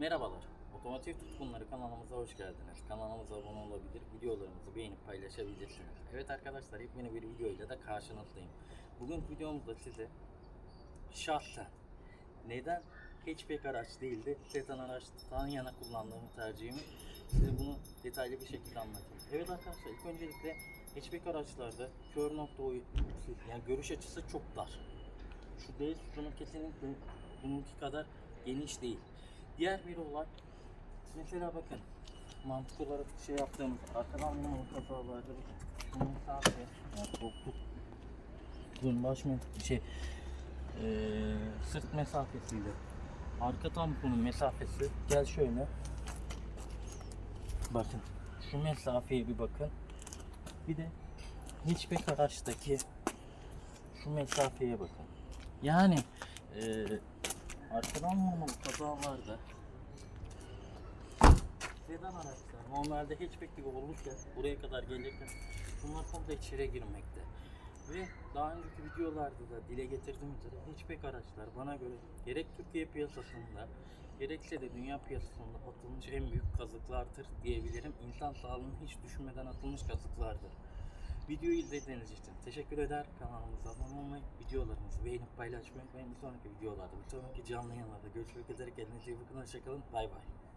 Merhabalar. Otomotiv Tutkunları kanalımıza hoş geldiniz. Kanalımıza abone olabilir, videolarımızı beğenip paylaşabilirsiniz. Evet arkadaşlar yepyeni bir video ile de karşınızdayım. Bugün videomuzda size şahsen neden hatchback araç değildi, sedan araçtan yana kullandığımı tercihimi size bunu detaylı bir şekilde anlatayım. Evet arkadaşlar ilk öncelikle hatchback araçlarda kör nokta oyu- yani görüş açısı çok dar. Şu D sütunu kesinlikle bununki kadar geniş değil. Diğer bir olay mesela bakın mantık olarak şey yaptığımız arkadan numaralı kazalarda şu mesafe koltuk ön baş şey eee, sırt mesafesiyle arka tamponun mesafesi gel şöyle. Bakın şu mesafeye bir bakın. Bir de hiçbir araçtaki şu mesafeye bakın. Yani eee arkadan vurmalı kazalarda sedan araçlar normalde hatchback gibi olurken buraya kadar gelirken bunlar komple içeri girmekte. Ve daha önceki videolarda da dile getirdiğim üzere hatchback araçlar bana göre gerek Türkiye piyasasında gerekse de dünya piyasasında atılmış en büyük kazıklardır diyebilirim. İnsan sağlığını hiç düşünmeden atılmış kazıklardır. Videoyu izlediğiniz için teşekkür eder. Kanalımıza abone olmayı, videolarımızı beğenip paylaşmayı unutmayın. Bir sonraki videolarda, bir sonraki canlı yayınlarda görüşmek üzere. Kendinize iyi bakın. Hoşçakalın. Bay bay.